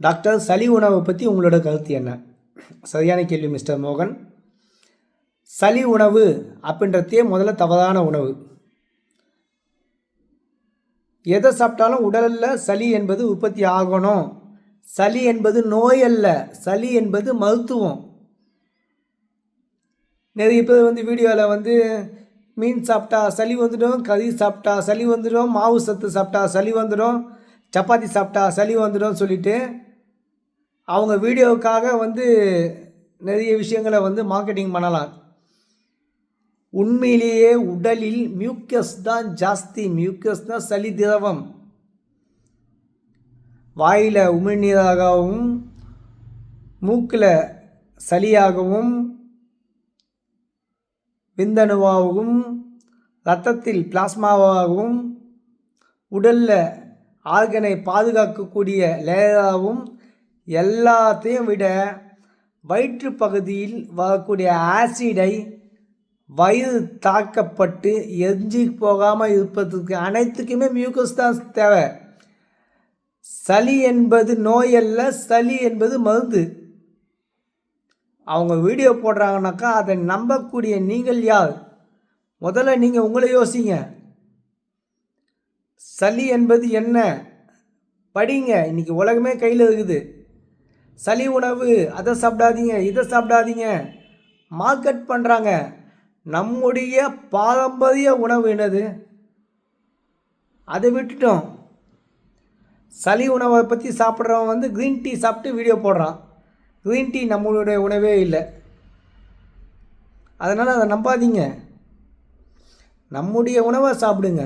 Doctor சளி உணவை பற்றி உங்களோட கருத்து என்ன? சரியான கேள்வி மிஸ்டர் மோகன். சளி உணவு அப்படின்றதே முதல்ல தவறான உணவு. எதை சாப்பிட்டாலும் உடலில் சளி என்பது உற்பத்தி ஆகணும். சளி என்பது நோய் அல்ல. சளி என்பது மருத்துவம். நிறைய பேர் வந்து வீடியோவில் வந்து மீன் சாப்பிட்டா சளி வந்துடும் கறி சாப்பிட்டா சளி வந்துடும் மாவு சத்து சாப்பிட்டா சளி வந்துடும் சப்பாத்தி சாப்பிட்டா சளி வந்துடும் சொல்லிட்டு அவங்க வீடியோவுக்காக வந்து நிறைய விஷயங்களை வந்து மார்க்கெட்டிங் பண்ணலாம். உண்மையிலேயே உடலில் மியூக்கஸ் தான் ஜாஸ்தி. மியூக்கஸ் தான் சளி திரவம். வாயில் உமிழ்நீராகவும் மூக்கில் சளியாகவும் விந்தணுவாகவும் இரத்தத்தில் பிளாஸ்மாவாகவும் உடலில் ஆர்கனை பாதுகாக்கக்கூடிய லேயராகவும் எல்லாத்தையும் விட வயிற்று பகுதியில் வரக்கூடிய ஆசிடை வயிறு தாக்கப்பட்டு எரிஞ்சு போகாமல் இருப்பதற்கு அனைத்துக்குமே மியூக்கஸ் தான் தேவை. சளி என்பது நோய் அல்ல சளி என்பது மருந்து. அவங்க வீடியோ போடுறாங்கனாக்கா அதை நம்பக்கூடிய நீங்கள் யார்? முதல்ல நீங்கள் உங்களை யோசிங்க. சளி என்பது என்ன? படிங்க. இன்றைக்கி உலகமே கையில் இருக்குது. சளி உணவு அதை சாப்பிடாதீங்க இதை சாப்பிடாதீங்க. மார்க்கெட் பண்ணுறாங்க நம்முடைய பாரம்பரிய உணவு என்னது? அதை விட்டுட்டோம். சளி உணவை பற்றி சாப்பிட்றவன் வந்து க்ரீன் டீ சாப்பிட்டு வீடியோ போடுறான். க்ரீன் டீ நம்மளுடைய உணவே இல்லை. அதனால் அதை நம்பாதீங்க. நம்முடைய உணவை சாப்பிடுங்க.